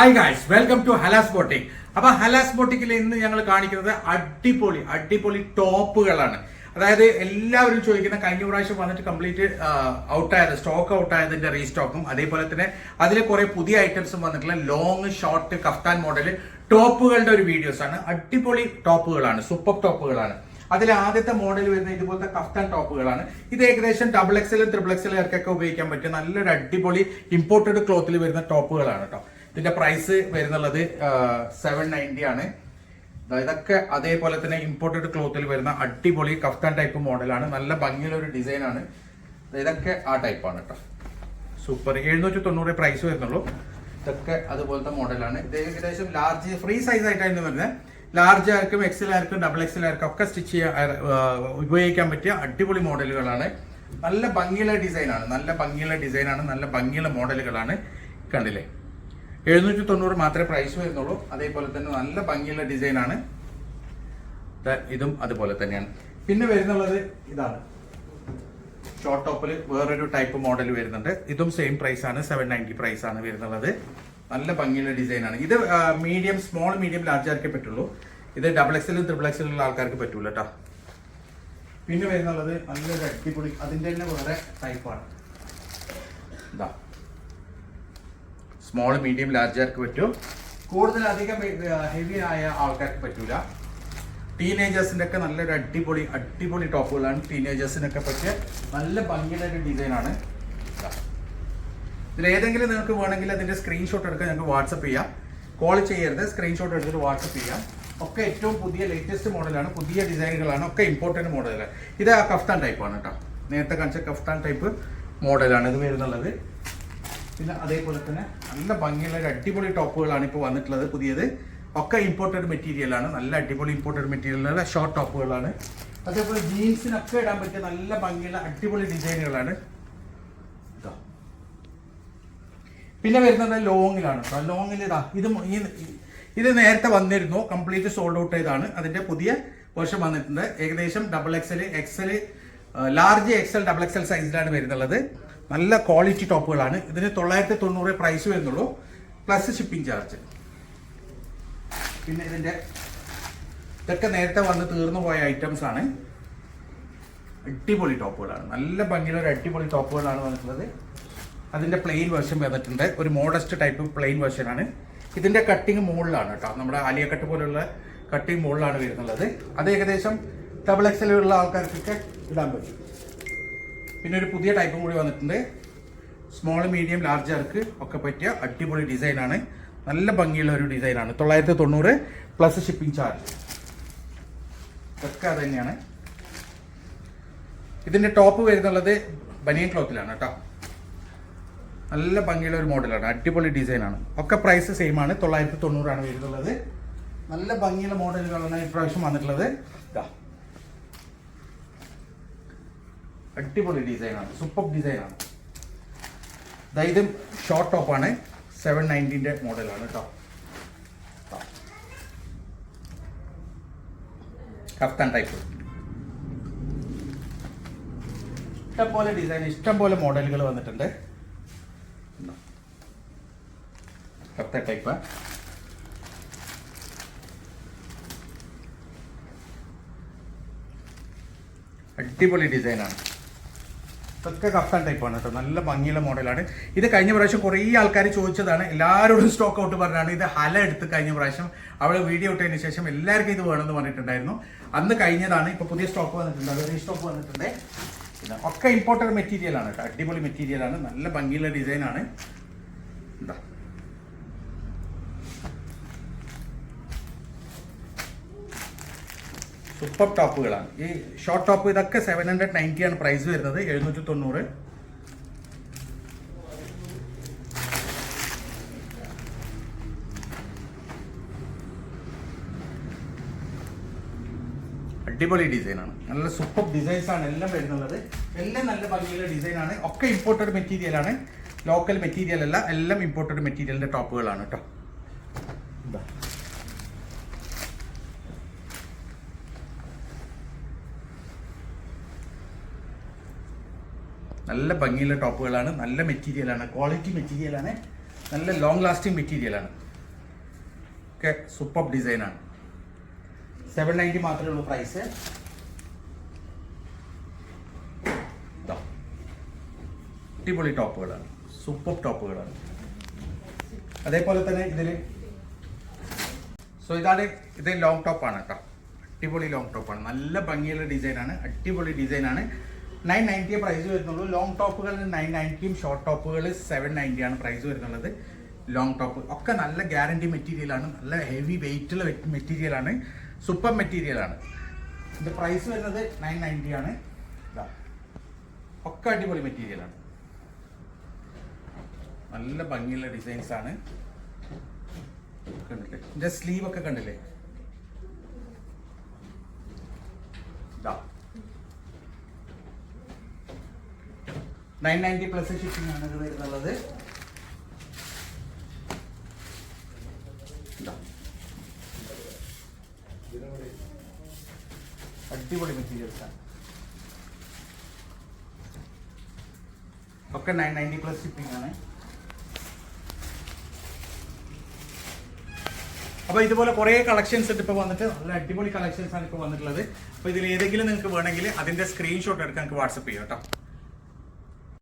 Hi guys welcome to Hala's boutique അപ്പൊ ഹലാസ് ബോട്ടിക്കിൽ ഇന്ന് ഞങ്ങൾ കാണിക്കുന്നത് അടിപൊളി അടിപൊളി ടോപ്പുകളാണ്. അതായത് എല്ലാവരും ചോദിക്കുന്ന കഴിഞ്ഞ പ്രാവശ്യം വന്നിട്ട് കംപ്ലീറ്റ് ഔട്ടായത് സ്റ്റോക്ക് ഔട്ടായതിന്റെ റീസ്റ്റോക്കും അതേപോലെ തന്നെ അതിൽ കുറെ പുതിയ ഐറ്റംസും വന്നിട്ടുള്ള ലോങ് ഷോർട്ട് കഫ്താൻ മോഡൽ ടോപ്പുകളുടെ ഒരു വീഡിയോസ് ആണ്. അടിപൊളി ടോപ്പുകളാണ് സൂപ്പർ ടോപ്പുകളാണ്. അതിൽ ആദ്യത്തെ മോഡൽ വരുന്ന ഇതുപോലത്തെ കഫ്താൻ ടോപ്പുകളാണ്. ഇത് ഏകദേശം ഡബിൾ എക്സൽ ത്രിബിൾ എക്സൽ ഇറക്കൊക്കെ ഉപയോഗിക്കാൻ പറ്റും നല്ലൊരു അടിപൊളി ഇമ്പോർട്ടഡ് ക്ലോത്തിൽ വരുന്ന ടോപ്പുകളാണ് കേട്ടോ ഇതിന്റെ പ്രൈസ് വരുന്നുള്ളത് സെവൻ നയന്റി ആണ്. ഇതൊക്കെ അതേപോലെ തന്നെ ഇമ്പോർട്ടഡ് ക്ലോത്തിൽ വരുന്ന അടിപൊളി കഫ്താൻ ടൈപ്പ് മോഡലാണ്. നല്ല ഭംഗിയുള്ള ഒരു ഡിസൈൻ ആണ് ഇതൊക്കെ ആ ടൈപ്പാണ് കേട്ടോ സൂപ്പർ എഴുന്നൂറ്റി തൊണ്ണൂറ് പ്രൈസ് വരുന്നുള്ളൂ. ഇതൊക്കെ അതുപോലത്തെ മോഡലാണ്. ഇത് ഏകദേശം ലാർജ് ഫ്രീ സൈസ് ആയിട്ടാണ് വരുന്നത് ലാർജ് ആർക്കും എക്സൽ ആർക്കും ഡബിൾ എക്സൽ ആർക്കും ഒക്കെ സ്റ്റിച്ച് ചെയ്യാൻ ഉപയോഗിക്കാൻ പറ്റിയ അടിപൊളി മോഡലുകളാണ്. നല്ല ഭംഗിയുള്ള ഡിസൈനാണ് നല്ല ഭംഗിയുള്ള ഡിസൈനാണ് നല്ല ഭംഗിയുള്ള മോഡലുകളാണ്. കണ്ടില്ലേ? എഴുന്നൂറ്റി തൊണ്ണൂറ് മാത്രമേ പ്രൈസ് വരുന്നുള്ളൂ. അതേപോലെ തന്നെ നല്ല ഭംഗിയുള്ള ഡിസൈനാണ് ഇതും അതുപോലെ തന്നെയാണ്. പിന്നെ വരുന്നുള്ളത് ഇതാണ്. ഷോർട്ട് ടോപ്പിൽ വേറൊരു ടൈപ്പ് മോഡൽ വരുന്നുണ്ട്. ഇതും സെയിം പ്രൈസ് ആണ്. സെവൻ നയന്റി പ്രൈസ് ആണ് വരുന്നുള്ളത്. നല്ല ഭംഗിയുള്ള ഡിസൈൻ ആണ്. ഇത് മീഡിയം സ്മോൾ മീഡിയം ലാർജ് ആർക്കേ പറ്റുള്ളൂ. ഇത് ഡബിൾ എക്സിലും ത്രിബിൾ എക്സിലുള്ള ആൾക്കാർക്ക് പറ്റൂല കേട്ടോ പിന്നെ വരുന്നുള്ളത് നല്ലൊരു അടിപൊളി അതിന്റെ തന്നെ വേറെ ടൈപ്പാണ് ഇതാ സ്മോൾ മീഡിയം ലാർജ് ആർക്ക് പറ്റും. കൂടുതലധികം ഹെവി ആയ ആൾക്കാർക്ക് പറ്റൂല. ടീനേജേഴ്സിന്റെ ഒക്കെ നല്ലൊരു അടിപൊളി അടിപൊളി ടോപ്പുകളാണ് ടീനേജേഴ്സിനൊക്കെ പറ്റിയ നല്ല ഭംഗിയുള്ള ഒരു ഡിസൈനാണ് ഇതിൽ ഏതെങ്കിലും നിങ്ങൾക്ക് വേണമെങ്കിൽ അതിന്റെ സ്ക്രീൻഷോട്ട് എടുക്കാൻ ഞങ്ങൾക്ക് വാട്സപ്പ് ചെയ്യാം. കോൾ ചെയ്യരുത് സ്ക്രീൻഷോട്ട് എടുത്തിട്ട് വാട്സപ്പ് ചെയ്യാം. ഒക്കെ ഏറ്റവും പുതിയ ലേറ്റസ്റ്റ് മോഡലാണ് പുതിയ ഡിസൈനുകളാണ് ഒക്കെ ഇമ്പോർട്ടന്റ് മോഡലാണ് ഇത് ആ കഫ്താൻ ടൈപ്പാണ് കേട്ടോ നേരത്തെ കാണിച്ച കഫ്താൻ ടൈപ്പ് മോഡലാണ് ഇത് വരുന്നുള്ളത്. പിന്നെ അതേപോലെ തന്നെ നല്ല ഭംഗിയുള്ള ഒരു അടിപൊളി ടോപ്പുകളാണ് ഇപ്പോൾ വന്നിട്ടുള്ളത്. പുതിയത് ഒക്കെ ഇമ്പോർട്ടഡ് മെറ്റീരിയലാണ് നല്ല അടിപൊളി ഇമ്പോർട്ടഡ് മെറ്റീരിയലാണ് ഷോർട്ട് ടോപ്പുകളാണ്. അതേപോലെ ജീൻസിനൊക്കെ ഇടാൻ പറ്റിയ നല്ല ഭംഗിയുള്ള അടിപൊളി ഡിസൈനുകളാണ്. പിന്നെ വരുന്നത് ലോങ്ങിലാണ് കേട്ടോ ലോങ്ങിൽ ഇതാ ഇത് ഇത് നേരത്തെ വന്നിരുന്നു. കംപ്ലീറ്റ് സോൾഡ് ഔട്ട് ചെയ്താണ് അതിന്റെ പുതിയ വേർഷൻ വന്നിട്ടുണ്ട്. ഏകദേശം double XL XL large XL double XL സൈസിലാണ് വരുന്നുള്ളത്. നല്ല ക്വാളിറ്റി ടോപ്പുകളാണ്. ഇതിന് തൊള്ളായിരത്തി തൊണ്ണൂറ് പ്രൈസ് വരുന്നുള്ളൂ പ്ലസ് ഷിപ്പിംഗ് ചാർജ് പിന്നെ ഇതിന്റെ ഇതൊക്കെ നേരത്തെ വന്ന് തീർന്നു പോയ ഐറ്റംസ് ആണ്. അടിപൊളി ടോപ്പുകളാണ്. നല്ല ഭംഗിയുള്ള ഒരു അടിപൊളി ടോപ്പുകളാണ് വന്നിട്ടുള്ളത്. അതിന്റെ പ്ലെയിൻ വേർഷൻ വന്നിട്ടുണ്ട്. ഒരു മോഡസ്റ്റ് ടൈപ്പ് പ്ലെയിൻ വേർഷൻ ആണ്. ഇതിന്റെ കട്ടിങ് മുകളിലാണ് കേട്ടോ. നമ്മുടെ ആലിയ കട്ട് പോലുള്ള കട്ടിങ് മുകളിലാണ് വരുന്നുള്ളത്. അത് ഏകദേശം ഡബിൾ എക്സൽ ഉള്ള ആൾക്കാർക്കൊക്കെ ഇടാൻ പറ്റും. പിന്നെ ഒരു പുതിയ ടൈപ്പും കൂടി വന്നിട്ടുണ്ട്. സ്മോൾ മീഡിയം ലാർജ് ആർക്ക് ഒക്കെ പറ്റിയ അടിപൊളി ഡിസൈനാണ് നല്ല ഭംഗിയുള്ള ഒരു ഡിസൈനാണ് തൊള്ളായിരത്തി തൊണ്ണൂറ് പ്ലസ് ഷിപ്പിംഗ് ചാർജ് ഇതൊക്കെ അത് തന്നെയാണ്. ഇതിന്റെ ടോപ്പ് വരുന്നുള്ളത് ബനിയൻ ക്ലോത്തിലാണ് കേട്ടോ. നല്ല ഭംഗിയുള്ള ഒരു മോഡലാണ് അടിപൊളി ഡിസൈനാണ് ഒക്കെ പ്രൈസ് സെയിം ആണ്. തൊള്ളായിരത്തി തൊണ്ണൂറാണ് വരുന്നുള്ളത്. നല്ല ഭംഗിയുള്ള മോഡലുകളാണ് ഇപ്രാവശ്യം വന്നിട്ടുള്ളത് ഇതാ അടിപൊളി ഡിസൈനാണ്. സൂപ്പർ ഡിസൈനാണ്. ഷോർട്ട് ഷോർട്ട് ടോപ്പാണ് സെവൻ നയന്റീന്റെ മോഡലാണ് കേട്ടോ കഫ്താൻ ടൈപ്പ് ഇഷ്ടംപോലെ ഡിസൈൻ ഇഷ്ടംപോലെ മോഡലുകൾ വന്നിട്ടുണ്ട്. കഫ്താൻ ടൈപ്പ് അടിപൊളി ഡിസൈനാണ് ഇതൊക്കെ കഫ്താൻ ടൈപ്പാണ് കേട്ടോ. നല്ല ഭംഗിയുള്ള മോഡലാണ് ഇത് കഴിഞ്ഞ പ്രാവശ്യം കുറേ ആൾക്കാർ ചോദിച്ചതാണ്. എല്ലാവരോടും സ്റ്റോക്ക് ഔട്ട് പറഞ്ഞാണ്. ഇത് ഹല എടുത്ത് കഴിഞ്ഞ പ്രാവശ്യം അവൾ വീഡിയോ ഇട്ടതിന് ശേഷം എല്ലാവർക്കും ഇത് വേണമെന്ന് പറഞ്ഞിട്ടുണ്ടായിരുന്നു. അന്ന് കഴിഞ്ഞതാണ്. ഇപ്പോൾ പുതിയ സ്റ്റോക്ക് വന്നിട്ടുണ്ട്. അത് സ്റ്റോക്ക് വന്നിട്ടുണ്ട്. പിന്നെ ഒക്കെ ഇമ്പോർട്ടന്റ് മെറ്റീരിയൽ ആണ് കേട്ടോ. അടിപൊളി മെറ്റീരിയലാണ് നല്ല ഭംഗിയുള്ള ഡിസൈനാണ് എന്താ സൂപ്പർ ടോപ്പുകളാണ് ഈ ഷോർട്ട് ടോപ്പ് ഇതൊക്കെ സെവൻ ഹൺഡ്രഡ് നയന്റി ആണ് പ്രൈസ് വരുന്നത് എഴുന്നൂറ്റി തൊണ്ണൂറ് അടിപൊളി ഡിസൈനാണ് നല്ല സൂപ്പർ ഡിസൈൻസ് ആണ് എല്ലാം വരുന്നുള്ളത്. എല്ലാം നല്ല ഭംഗിയുള്ള ഡിസൈനാണ് ഒക്കെ ഇമ്പോർട്ടഡ് മെറ്റീരിയലാണ് ലോക്കൽ മെറ്റീരിയൽ അല്ല എല്ലാം ഇമ്പോർട്ടഡ് മെറ്റീരിയലിന്റെ ടോപ്പുകളാണ് കേട്ടോ നല്ല ഭംഗിയുള്ള ടോപ്പുകളാണ് നല്ല മെറ്റീരിയലാണ് ക്വാളിറ്റി മെറ്റീരിയലാണ് നല്ല ലോങ് ലാസ്റ്റിംഗ് മെറ്റീരിയലാണ്. ഒക്കെ സൂപ്പർ ഡിസൈനാണ് സെവൻ നയന്റി മാത്രമേ ഉള്ളൂ പ്രൈസ് അടിപൊളി ടോപ്പുകളാണ് സൂപ്പർ ടോപ്പുകളാണ്. അതേപോലെ തന്നെ ഇതിൽ സോ ഇതാണ് ഇത് ലോങ് ടോപ്പാണ് കേട്ടോ അടിപൊളി ലോങ് ടോപ്പാണ് നല്ല ഭംഗിയുള്ള ഡിസൈനാണ് അടിപൊളി ഡിസൈനാണ് നയൻ നയന്റിയെ പ്രൈസ് വരുന്നുള്ളൂ. ലോങ് ടോപ്പുകൾ നയൻ നയന്റിയും ഷോർട്ട് ടോപ്പുകൾ സെവൻ നയന്റിയാണ് പ്രൈസ് വരുന്നുള്ളത്. ലോങ് ടോപ്പ് ഒക്കെ നല്ല ഗ്യാരണ്ടി മെറ്റീരിയലാണ് നല്ല ഹെവി വെയിറ്റുള്ള മെറ്റീരിയലാണ് സൂപ്പർ മെറ്റീരിയലാണ് ഇതിന്റെ പ്രൈസ് വരുന്നത് നയൻ നയന്റിയാണ്. ഇതാ. ഒക്കെ അടിപൊളി മെറ്റീരിയലാണ് നല്ല ഭംഗിയുള്ള ഡിസൈൻസ് ആണ്. കണ്ടില്ലേ? ഇതിന്റെ സ്ലീവ് ഒക്കെ കണ്ടില്ലേ? നയൻ നയന്റി പ്ലസ് ഷിപ്പിംഗ് ആണ് ഇത് വരുന്നുള്ളത്. അടിപൊളി മെറ്റീരിയൽസ് ആണ്. ഒക്കെ നയൻ നയന്റി പ്ലസ് ഷിപ്പിംഗ് ആണ്. അപ്പോൾ ഇതുപോലെ കുറേ കളക്ഷൻസ് ഉണ്ട് ഇപ്പോൾ വന്നിട്ട്. നല്ല അടിപൊളി കളക്ഷൻസ് ആണ് ഇപ്പോൾ വന്നിട്ടുള്ളത്. അപ്പോൾ ഇതിൽ ഏതെങ്കിലും നിങ്ങൾക്ക് വേണമെങ്കിൽ അതിന്റെ സ്ക്രീൻഷോട്ട് എടുക്കാൻ നിങ്ങൾക്ക് വാട്സപ്പ് ചെയ്യാം കേട്ടോ.